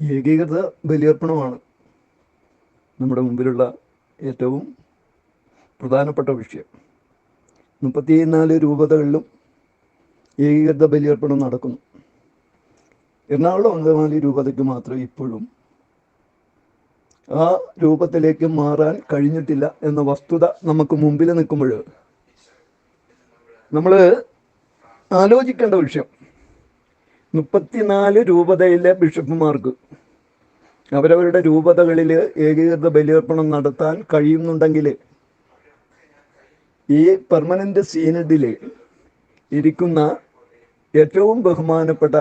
ഏകീകൃത ബലിയർപ്പണമാണ് നമ്മുടെ മുമ്പിലുള്ള ഏറ്റവും പ്രധാനപ്പെട്ട വിഷയം. മുപ്പത്തിനാല് രൂപതകളിലും ഏകീകൃത ബലിയർപ്പണം നടക്കുന്നു. എറണാകുളം അങ്കമാലി രൂപതയ്ക്ക് മാത്രമേ ഇപ്പോഴും ആ രൂപത്തിലേക്ക് മാറാൻ കഴിഞ്ഞിട്ടില്ല എന്ന വസ്തുത നമുക്ക് മുമ്പിൽ നിൽക്കുമ്പോൾ നമ്മൾ ആലോചിക്കേണ്ട വിഷയം മുപ്പത്തിനാല് രൂപതയിലെ ബിഷപ്പുമാർക്ക് അവരവരുടെ രൂപതകളിൽ ഏകീകൃത ബലിയർപ്പണം നടത്താൻ കഴിയുന്നുണ്ടെങ്കിൽ ഈ പെർമനന്റ് സീനഡിൽ ഇരിക്കുന്ന ഏറ്റവും ബഹുമാനപ്പെട്ട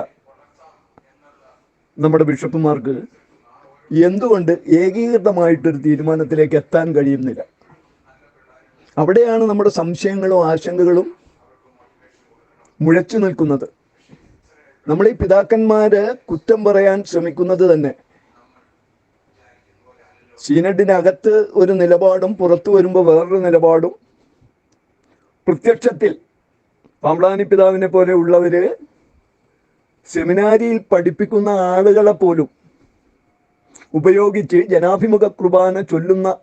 നമ്മുടെ ബിഷപ്പുമാർക്ക് എന്തുകൊണ്ട് ഏകീകൃതമായിട്ടൊരു തീരുമാനത്തിലേക്ക് എത്താൻ കഴിയുന്നില്ല? അവിടെയാണ് നമ്മുടെ സംശയങ്ങളും ആശങ്കകളും മുഴച്ചു നിൽക്കുന്നത്. നമ്മൾ ഈ പിതാക്കന്മാര് കുറ്റം പറയാൻ ശ്രമിക്കുന്നത് തന്നെ. സീനഡിനകത്ത് ഒരു നിലപാടും പുറത്തു വരുമ്പോൾ വേറൊരു നിലപാടും. പ്രത്യക്ഷത്തിൽ പാമ്പ്ളാനി പിതാവിനെ പോലെ ഉള്ളവര് സെമിനാരിയിൽ പഠിപ്പിക്കുന്ന ആളുകളെ പോലും ഉപയോഗിച്ച് ജനാഭിമുഖ കുർബാന ചൊല്ലുന്ന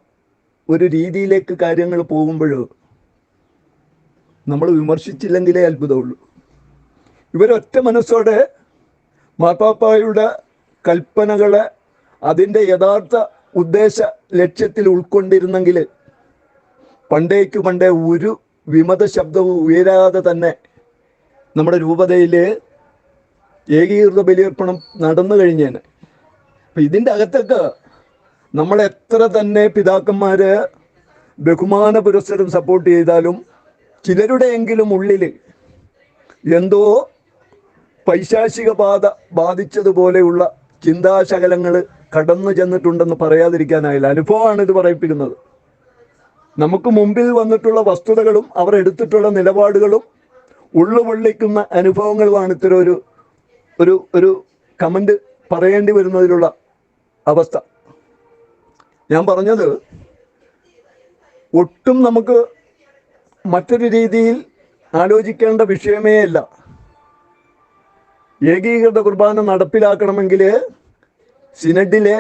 ഒരു രീതിയിലേക്ക് കാര്യങ്ങൾ പോകുമ്പോൾ നമ്മൾ വിമർശിച്ചില്ലെങ്കിലേ അത്ഭുതമുള്ളൂ. ഇവരൊറ്റ മനസ്സോടെ മാർപ്പാപ്പായുടെ കൽപ്പനകളെ അതിന്റെ യഥാർത്ഥ ഉദ്ദേശ ലക്ഷ്യത്തിൽ ഉൾക്കൊണ്ടിരുന്നെങ്കിൽ പണ്ടേക്ക് പണ്ടേ ഒരു വിമത ശബ്ദവും ഉയരാതെ തന്നെ നമ്മുടെ രൂപതയിൽ ഏകീകൃത ബലിയർപ്പണം നടന്നു കഴിഞ്ഞേനെ. അപ്പം ഇതിന്റെ അകത്തൊക്കെ നമ്മളെത്ര തന്നെ പിതാക്കന്മാർ ബഹുമാന പുരസ്സരം സപ്പോർട്ട് ചെയ്താലും ചിലരുടെയെങ്കിലും ഉള്ളിൽ എന്തോ പൈശാചിക ബാധ ബാധിച്ചതുപോലെയുള്ള ചിന്താശകലങ്ങൾ കടന്നു ചെന്നിട്ടുണ്ടെന്ന് പറയാതിരിക്കാനായില്ല. അനുഭവമാണ് ഇത് പറയിപ്പിക്കുന്നത്. നമുക്ക് മുമ്പിൽ വന്നിട്ടുള്ള വസ്തുതകളും അവർ എടുത്തിട്ടുള്ള നിലപാടുകളും ഉള്ളുപൊള്ളിക്കുന്ന അനുഭവങ്ങളുമാണ് ഇത്തരം ഒരു ഒരു ഒരു കമന്റ് പറയേണ്ടി വരുന്നതിലുള്ള അവസ്ഥ. ഞാൻ പറഞ്ഞത് ഒട്ടും നമുക്ക് മറ്റൊരു രീതിയിൽ ആലോചിക്കേണ്ട വിഷയമേ അല്ല. ഏകീകൃത കുർബാന നടപ്പിലാക്കണമെങ്കിൽ സിനഡിലെ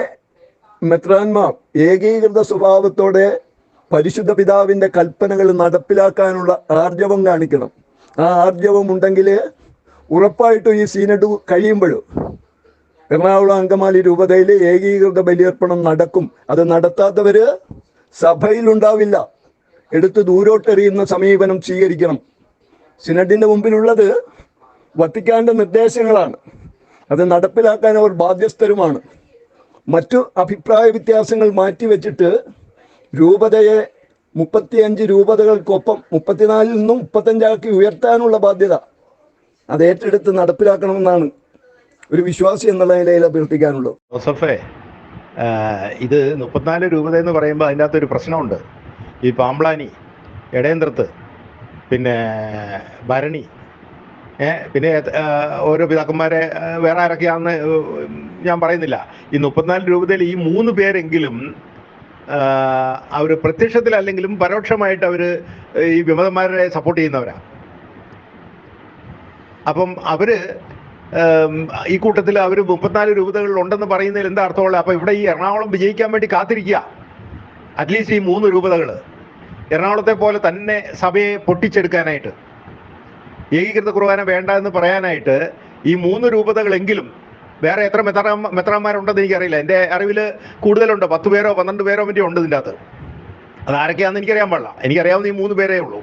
മെത്രാൻമാർ ഏകീകൃത സ്വഭാവത്തോടെ പരിശുദ്ധ പിതാവിന്റെ കൽപ്പനകൾ നടപ്പിലാക്കാനുള്ള ആർജവം കാണിക്കണം. ആ ആർജവം ഉണ്ടെങ്കിൽ ഉറപ്പായിട്ടും ഈ സീനഡ് കഴിയുമ്പോഴും എറണാകുളം അങ്കമാലി രൂപതയിൽ ഏകീകൃത ബലിയർപ്പണം നടക്കും. അത് നടത്താത്തവര് സഭയിലുണ്ടാവില്ല. എടുത്ത് ദൂരോട്ടെറിയുന്ന സമീപനം സ്വീകരിക്കണം. സിനഡിന്റെ മുമ്പിലുള്ളത് വത്തിക്കാന്റെ നിർദ്ദേശങ്ങളാണ്. അത് നടപ്പിലാക്കാൻ അവർ ബാധ്യസ്ഥരുമാണ്. മറ്റു അഭിപ്രായ വ്യത്യാസങ്ങൾ മാറ്റിവെച്ചിട്ട് രൂപതയെ മുപ്പത്തിയഞ്ച് രൂപതകൾക്കൊപ്പം മുപ്പത്തിനാലിൽ നിന്നും മുപ്പത്തഞ്ചാക്കി ഉയർത്താനുള്ള ബാധ്യത അത് ഏറ്റെടുത്ത് നടപ്പിലാക്കണമെന്നാണ് ഒരു വിശ്വാസി എന്നുള്ള നിലയിൽ അഭ്യർത്ഥിക്കാനുള്ളത്. ജോസഫേ ഇത് മുപ്പത്തിനാല് രൂപത എന്ന് പറയുമ്പോൾ അതിന്റെ അകത്തൊരു പ്രശ്നമുണ്ട്. ഈ പാമ്പ്ളാനി എടേന്ദ്രത്ത് പിന്നെ ഭരണി പിന്നെ ഓരോ പിതാക്കന്മാരെ വേറെ ആരൊക്കെയാണെന്ന് ഞാൻ പറയുന്നില്ല. ഈ മുപ്പത്തിനാല് രൂപതയിൽ ഈ മൂന്ന് പേരെങ്കിലും അവർ പ്രത്യക്ഷത്തിലല്ലെങ്കിലും പരോക്ഷമായിട്ട് അവർ ഈ വിമതന്മാരെ സപ്പോർട്ട് ചെയ്യുന്നവരാണ് അപ്പം അവർ ഈ കൂട്ടത്തിൽ അവർ മുപ്പത്തിനാല് രൂപതകളിൽ ഉണ്ടെന്ന് പറയുന്നതിൽ എന്താ അർത്ഥമുള്ളത്? അപ്പൊ ഇവിടെ ഈ എറണാകുളം വിജയിക്കാൻ വേണ്ടി കാത്തിരിക്കുക. അറ്റ്ലീസ്റ്റ് ഈ മൂന്ന് രൂപതകൾ എറണാകുളത്തെ പോലെ തന്നെ സഭയെ പൊട്ടിച്ചെടുക്കാനായിട്ട്. ഏകീകൃത കുർബാന വേണ്ട എന്ന് പറയാനായിട്ട് ഈ മൂന്ന് രൂപതകളെങ്കിലും വേറെ എത്ര മെത്രാ മെത്രാന്മാരുണ്ടെന്ന് എനിക്കറിയില്ല. എന്റെ അറിവിൽ കൂടുതലുണ്ട്. പത്ത് പേരോ പന്ത്രണ്ട് പേരോ മറ്റേ ഉണ്ട് ഇതിന്റെ അകത്ത്. അത് ആരൊക്കെയാണെന്ന് എനിക്കറിയാൻ പാടില്ല. എനിക്കറിയാവുന്ന ഈ മൂന്ന് പേരേ ഉള്ളൂ.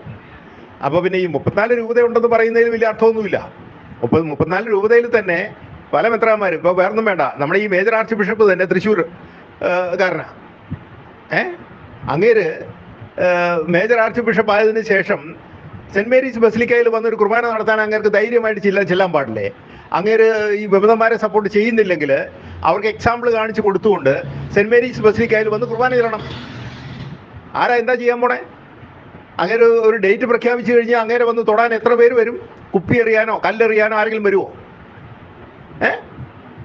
അപ്പോൾ പിന്നെ ഈ മുപ്പത്തിനാല് രൂപത ഉണ്ടെന്ന് പറയുന്നതിൽ വലിയ അർത്ഥമൊന്നുമില്ല. മുപ്പത് മുപ്പത്തിനാല് രൂപതയിൽ തന്നെ പല മെത്രാന്മാരും ഇപ്പോൾ വേറൊന്നും വേണ്ട. നമ്മുടെ ഈ മേജർ ആർച്ച് ബിഷപ്പ് തന്നെ തൃശ്ശൂർ കാരണ ഏ? അങ്ങേര് മേജർ ആർച്ച് ബിഷപ്പ് ആയതിനു ശേഷം സെന്റ് മേരീസ് ബസിലിക്കയിൽ വന്നൊരു കുർബാന നടത്താൻ അങ്ങേർക്ക് ധൈര്യമായിട്ട് ചെല്ലാൻ ചെല്ലാൻ പാടില്ലേ? അങ്ങേര് ഈ വിമതന്മാരെ സപ്പോർട്ട് ചെയ്യുന്നില്ലെങ്കിൽ അവർക്ക് എക്സാമ്പിൾ കാണിച്ചു കൊടുത്തുകൊണ്ട് സെന്റ് മേരീസ് ബസിലിക്കയിൽ വന്ന് കുർബാന ചെല്ലണം. ആരാ എന്താ ചെയ്യാൻ പോണേ? അങ്ങനെ ഒരു ഡേറ്റ് പ്രഖ്യാപിച്ചു കഴിഞ്ഞാൽ അങ്ങനെ വന്ന് തൊടാൻ എത്ര പേര് വരും? കുപ്പി എറിയാനോ കല്ലെറിയാനോ ആരെങ്കിലും വരുമോ ഏ?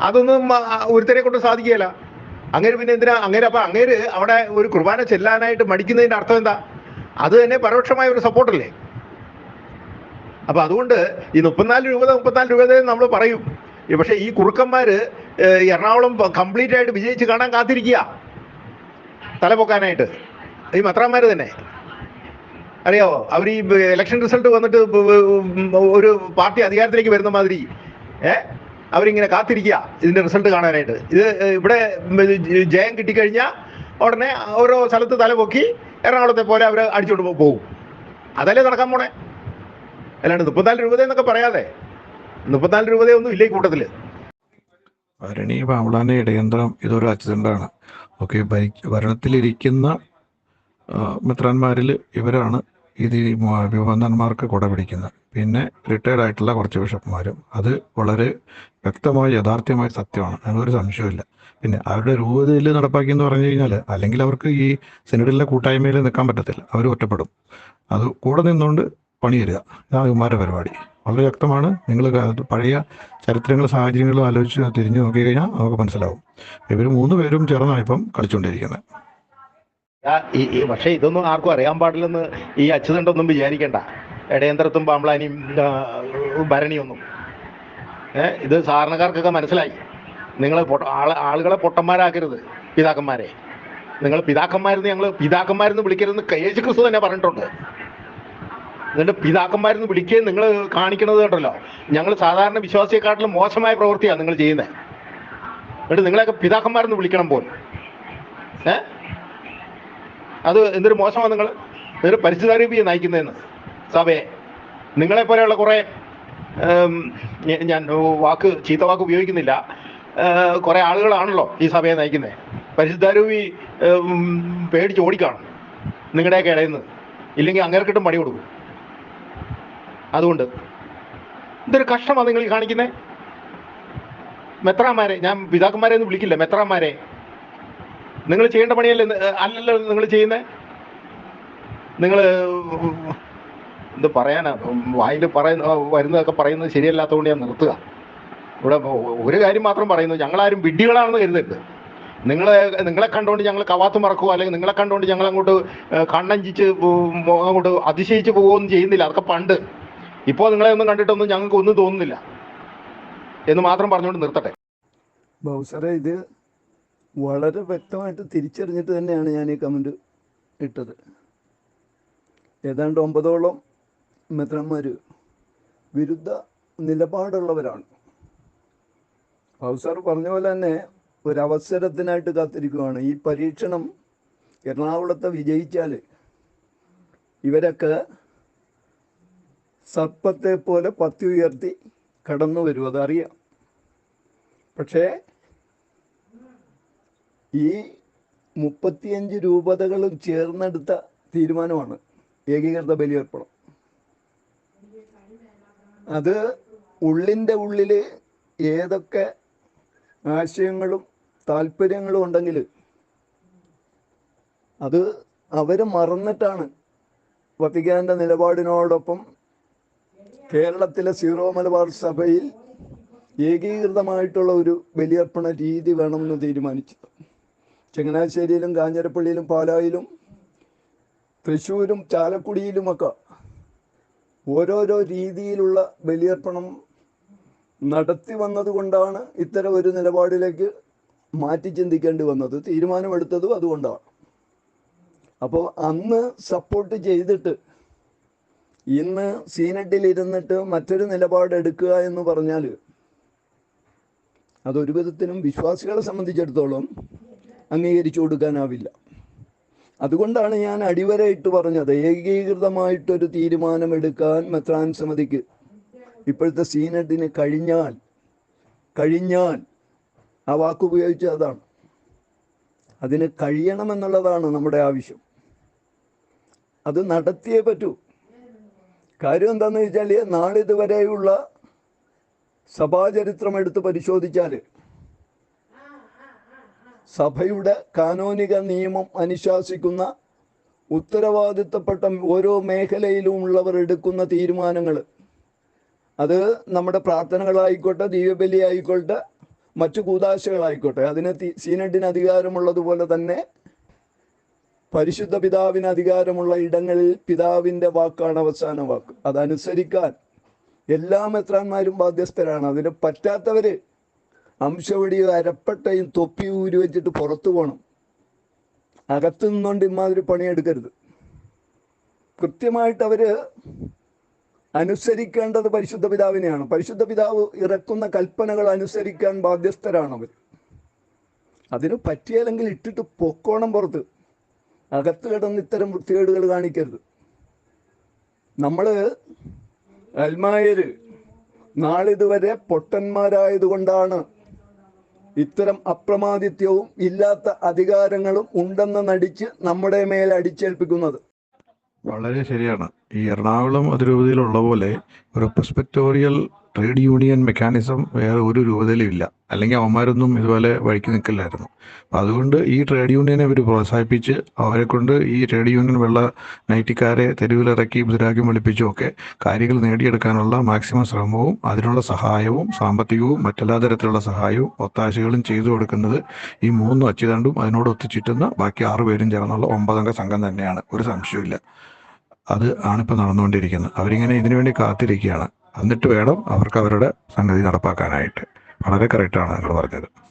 അതൊന്നും ഒരുത്തരെ കൊണ്ട് സാധിക്കുകയില്ല. അങ്ങനെ പിന്നെ എന്തിനാ? അങ്ങനെ അപ്പൊ അങ്ങേര് അവിടെ ഒരു കുർബാന ചെല്ലാനായിട്ട് മടിക്കുന്നതിന്റെ അർത്ഥം എന്താ? അത് തന്നെ പരോക്ഷമായ ഒരു സപ്പോർട്ടല്ലേ അപ്പൊ അതുകൊണ്ട് ഈ മുപ്പത്തിനാല് രൂപ മുപ്പത്തിനാല് രൂപ നമ്മൾ പറയും. പക്ഷെ ഈ കുറുക്കന്മാര് എറണാകുളം കംപ്ലീറ്റ് ആയിട്ട് വിജയിച്ച് കാണാൻ കാത്തിരിക്കുക. തലപൊക്കാനായിട്ട് ഈ മത്രാന്മാര് തന്നെ. അറിയാവോ? അവർ ഈ ഇലക്ഷൻ റിസൾട്ട് വന്നിട്ട് ഒരു പാർട്ടി അധികാരത്തിലേക്ക് വരുന്ന മാതിരി. ഏ? അവരിങ്ങനെ കാത്തിരിക്കുക ഇതിന്റെ റിസൾട്ട് കാണാനായിട്ട്. ഇത് ഇവിടെ ജയം കിട്ടിക്കഴിഞ്ഞാൽ ഉടനെ ഓരോ സ്ഥലത്ത് തലപൊക്കി എറണാകുളത്തെ പോലെ അവർ അടിച്ചുകൊണ്ട് പോകും. അതല്ലേ നടക്കാൻ പോണേ? അല്ലാണ്ട് മുപ്പത്തിനാല് രൂപ എന്നൊക്കെ പറയാതെ. മുപ്പത്തിനാല് രൂപതയൊന്നും ഇല്ല ഈ കൂട്ടത്തിൽ ഭരണി പാവളാന ഇടയന്ത്രം ഇതൊരു അച്ചുതണ്ടാണ് ഓക്കെ ഭരി ഭരണത്തിലിരിക്കുന്ന മിത്രന്മാരിൽ ഇവരാണ് ഇത് വിമതന്മാർക്ക് കുട പിടിക്കുന്നത്. പിന്നെ റിട്ടയർഡ് ആയിട്ടുള്ള കുറച്ച് ബിഷപ്പുമാരും. അത് വളരെ വ്യക്തമായ യഥാർത്ഥമായ സത്യമാണ്. അതിനൊരു സംശയമില്ല പിന്നെ അവരുടെ രൂപതയിൽ നടപ്പാക്കിയെന്ന് പറഞ്ഞു കഴിഞ്ഞാൽ അല്ലെങ്കിൽ അവർക്ക് ഈ സെനഡിലെ കൂട്ടായ്മയിൽ നിൽക്കാൻ പറ്റത്തില്ല. അവർ ഒറ്റപ്പെടും. അത് കൂടെ നിന്നുകൊണ്ട് പണി തരിക ഇതാണ് ഇവന്മാരുടെ പരിപാടി. വളരെ വ്യക്തമാണ്. നിങ്ങൾ പഴയ ചരിത്രങ്ങളും സാഹചര്യങ്ങളും ആലോചിച്ച് തിരിഞ്ഞു നോക്കി കഴിഞ്ഞാൽ നമുക്ക് മനസ്സിലാവും. ഇവർ മൂന്ന് പേരും ചേർന്നാണ് ഇപ്പം കളിച്ചുകൊണ്ടിരിക്കുന്നത്. പക്ഷേ ഇതൊന്നും ആർക്കും അറിയാൻ പാടില്ലെന്ന് ഈ അച്യുതണ്ടൊന്നും വിചാരിക്കണ്ട. ഇടയന്ത്രത്തും പാമ്പളാനിയും ഭരണിയൊന്നും. ഏ ഇത് സാധാരണക്കാർക്കൊക്കെ മനസ്സിലായി. നിങ്ങൾ ആളുകളെ പൊട്ടന്മാരാക്കരുത് പിതാക്കന്മാരെ. നിങ്ങൾ പിതാക്കന്മാരെന്ന് ഞങ്ങൾ പിതാക്കന്മാരെന്ന് വിളിക്കരുതെന്ന് കയേശു ക്രിസ്തു തന്നെ പറഞ്ഞിട്ടുണ്ട്. എന്നിട്ട് പിതാക്കന്മാരെന്ന് വിളിക്കുകയും നിങ്ങൾ കാണിക്കുന്നത് കേട്ടല്ലോ ഞങ്ങൾ സാധാരണ വിശ്വാസിയെക്കാട്ടിലും മോശമായ പ്രവൃത്തിയാണ് നിങ്ങൾ ചെയ്യുന്നത് എന്നിട്ട് നിങ്ങളെയൊക്കെ പിതാക്കന്മാരെന്ന് വിളിക്കണം പോലും. ഏ? അത് എന്തൊരു മോശമാണ് നിങ്ങൾ നിങ്ങൾ പരിസ്ഥിതാരൂപിയെ നയിക്കുന്നതെന്ന്. സഭയെ. നിങ്ങളെ പോലെയുള്ള കുറേ ഞാൻ വാക്ക് ചീത്ത വാക്ക് ഉപയോഗിക്കുന്നില്ല. കുറെ ആളുകളാണല്ലോ ഈ സഭയെ നയിക്കുന്നത് പരിശുദ്ധാരൂപി പേടിച്ച് ഓടിക്കാണും നിങ്ങളുടെയൊക്കെ ഇടയിൽ നിന്ന് ഇല്ലെങ്കിൽ അങ്ങേർക്കിട്ടും പണി കൊടുക്കും. അതുകൊണ്ട് ഇതൊരു കഷ്ടമാണ് നിങ്ങൾ കാണിക്കുന്നത് മെത്രാന്മാരെ ഞാൻ പിതാക്കന്മാരെ ഒന്നും വിളിക്കില്ല മെത്രാന്മാരെ. നിങ്ങൾ ചെയ്യേണ്ട പണിയല്ലേ അല്ലല്ലോ നിങ്ങൾ ചെയ്യുന്നത് നിങ്ങൾ എന്ത് പറയാനാ വായിൽ പറയുന്ന വരുന്നതൊക്കെ പറയുന്നത് ശരിയല്ലാത്തതുകൊണ്ട് ഞാൻ നിർത്തുക. ഇവിടെ ഒരു കാര്യം മാത്രം പറയുന്നു ഞങ്ങളാരും വിഡ്ഢികളാണെന്ന് കരുതരുത്. നിങ്ങളെ നിങ്ങളെ കണ്ടുകൊണ്ട് ഞങ്ങൾ കവാത്ത് മറക്കുക അല്ലെങ്കിൽ നിങ്ങളെ കണ്ടുകൊണ്ട് ഞങ്ങൾ അങ്ങോട്ട് കണ്ണഞ്ചിച്ച് അങ്ങോട്ട് അതിശയിച്ച് പോവുകയൊന്നും ചെയ്യുന്നില്ല അതൊക്കെ പണ്ട്. ഇപ്പോൾ നിങ്ങളെ ഒന്നും കണ്ടിട്ടൊന്നും ഞങ്ങൾക്ക് ഒന്നും തോന്നുന്നില്ല. എന്ന് മാത്രം പറഞ്ഞുകൊണ്ട് നിർത്തട്ടെ. ബൗസറെ ഇത് വളരെ വ്യക്തമായിട്ട് തിരിച്ചറിഞ്ഞിട്ട് തന്നെയാണ് ഞാൻ ഈ കമന്റ് ഇട്ടത്. ഏതാണ്ട് ഒമ്പതോളം മെത്രന്മാർ വിരുദ്ധ നിലപാടുള്ളവരാണ്. ബൗസർ പറഞ്ഞ പോലെ തന്നെ ഒരവസരത്തിനായിട്ട് കാത്തിരിക്കുകയാണ് ഈ പരീക്ഷണം എറണാകുളത്തെ വിജയിച്ചാൽ ഇവരൊക്കെ സർപ്പത്തെ പോലെ പത്തി ഉയർത്തി കടന്നു വരും അതറിയാം. പക്ഷേ ഈ മുപ്പത്തിയഞ്ച് രൂപതകളും ചേർന്നെടുത്ത തീരുമാനമാണ് ഏകീകൃത ബലിയർപ്പണം. അത് ഉള്ളിന്റെ ഉള്ളിൽ ഏതൊക്കെ ആശയങ്ങളും താല്പര്യങ്ങളും ഉണ്ടെങ്കിൽ അത് അവർ മറന്നിട്ടാണ് വത്തിക്കാന്റെ നിലപാടിനോടൊപ്പം കേരളത്തിലെ സീറോ മലബാർ സഭയിൽ ഏകീകൃതമായിട്ടുള്ള ഒരു ബലിയർപ്പണ രീതി വേണമെന്ന് തീരുമാനിച്ചു. ചങ്ങനാശ്ശേരിയിലും കാഞ്ഞിരപ്പള്ളിയിലും പാലായിലും തൃശ്ശൂരും ചാലക്കുടിയിലുമൊക്കെ ഓരോരോ രീതിയിലുള്ള ബലിയർപ്പണം നടത്തി വന്നതുകൊണ്ടാണ് ഇത്തരം ഒരു നിലപാടിലേക്ക് മാറ്റി ചിന്തിക്കേണ്ടി വന്നത്. തീരുമാനമെടുത്തതും അതുകൊണ്ടാണ്. അപ്പോൾ അന്ന് സപ്പോർട്ട് ചെയ്തിട്ട് ഇന്ന് സീനറ്റിൽ ഇരുന്നിട്ട് മറ്റൊരു നിലപാടെടുക്കുക എന്ന് പറഞ്ഞാൽ അതൊരു വിധത്തിനും വിശ്വാസികളെ സംബന്ധിച്ചിടത്തോളം അംഗീകരിച്ചു കൊടുക്കാനാവില്ല. അതുകൊണ്ടാണ് ഞാൻ അടിവരയിട്ട് പറഞ്ഞത് ഏകീകൃതമായിട്ടൊരു തീരുമാനമെടുക്കാൻ മെത്രാൻ സമിതിക്ക് ഇപ്പോഴത്തെ സീനറ്റിന് കഴിഞ്ഞാൽ കഴിഞ്ഞാൽ ആ വാക്കുപയോഗിച്ച് അതാണ്. അതിന് കഴിയണമെന്നുള്ളതാണ് നമ്മുടെ ആവശ്യം. അത് നടത്തിയേ പറ്റൂ. കാര്യം എന്താണെന്ന് വെച്ചാൽ നാളിതുവരെയുള്ള സഭാചരിത്രം എടുത്ത് പരിശോധിച്ചാൽ സഭയുടെ കാനോനിക നിയമം അനുശാസിക്കുന്ന ഉത്തരവാദിത്തപ്പെട്ട ഓരോ മേഖലയിലും ഉള്ളവർ എടുക്കുന്ന തീരുമാനങ്ങൾ. അത് നമ്മുടെ പ്രാർത്ഥനകളായിക്കോട്ടെ ദീപബലി ആയിക്കോട്ടെ മറ്റു കൂതാശകളായിക്കോട്ടെ അതിന് സീനഡിന് അധികാരമുള്ളതുപോലെ തന്നെ പരിശുദ്ധ പിതാവിന് അധികാരമുള്ള ഇടങ്ങളിൽ പിതാവിന്റെ വാക്കാണ് അവസാന വാക്ക്. അതനുസരിക്കാൻ എല്ലാ മെത്രാന്മാരും ബാധ്യസ്ഥരാണ്. അതിന് പറ്റാത്തവര് അംശവടിയും അരപ്പട്ടയും തൊപ്പി ഊരി വെച്ചിട്ട് പുറത്തു പോകണം അകത്തു നിന്നുകൊണ്ട് ഇമാതിരി പണിയെടുക്കരുത്. കൃത്യമായിട്ട് അവർ അനുസരിക്കേണ്ടത് പരിശുദ്ധ പിതാവിനെയാണ്. പരിശുദ്ധ പിതാവ് ഇറക്കുന്ന കൽപ്പനകൾ അനുസരിക്കാൻ ബാധ്യസ്ഥരാണ് അവർ അതിന് പറ്റിയില്ലെങ്കിൽ ഇട്ടിട്ട് പൊക്കോണം പുറത്ത്. അകത്ത് കിടന്ന് ഇത്തരം വൃത്തികേടുകൾ കാണിക്കരുത്. നമ്മൾ അൽമായര് നാളിതുവരെ പൊട്ടന്മാരായതുകൊണ്ടാണ് ഇത്തരം അപ്രമാദിത്യവും ഇല്ലാത്ത അധികാരങ്ങളും ഉണ്ടെന്ന് നടിച്ച് നമ്മുടെ മേൽ അടിച്ചേൽപ്പിക്കുന്നത്. വളരെ ശരിയാണ്. ഈ എറണാകുളം അതിരൂപതയിലുള്ള പോലെ ഒരു പെർസ്പെക്ടോറിയൽ ട്രേഡ് യൂണിയൻ മെക്കാനിസം വേറെ ഒരു രൂപതയിലും ഇല്ല. അല്ലെങ്കിൽ അവന്മാരൊന്നും ഇതുപോലെ വഴിക്ക് നിൽക്കില്ലായിരുന്നു. അതുകൊണ്ട് ഈ ട്രേഡ് യൂണിയനെ ഇവർ പ്രോത്സാഹിപ്പിച്ച് അവരെ കൊണ്ട് ഈ ട്രേഡ് യൂണിയൻ വെള്ള നൈറ്റിക്കാരെ തെരുവിലിറക്കി മുദ്രാഗ്യം വിളിപ്പിച്ചും ഒക്കെ കാര്യങ്ങൾ നേടിയെടുക്കാനുള്ള മാക്സിമം ശ്രമവും അതിനുള്ള സഹായവും സാമ്പത്തികവും മറ്റെല്ലാ തരത്തിലുള്ള സഹായവും ഒത്താശകളും ചെയ്തു കൊടുക്കുന്നത് ഈ മൂന്ന് അച്ചുതണ്ടും അതിനോട് ഒത്തുചുറ്റുന്ന ബാക്കി ആറുപേരും ചേർന്നുള്ള ഒമ്പതംഗ സംഘം തന്നെയാണ്. ഒരു സംശയമില്ല അത് ആണിപ്പോൾ നടന്നുകൊണ്ടിരിക്കുന്നത്. അവരിങ്ങനെ ഇതിനു വേണ്ടി കാത്തിരിക്കുകയാണ്. എന്നിട്ട് വേണം അവർക്ക് അവരുടെ സംഗതി നടപ്പാക്കാനായിട്ട്. വളരെ കറക്റ്റാണ് നിങ്ങൾ പറഞ്ഞത്.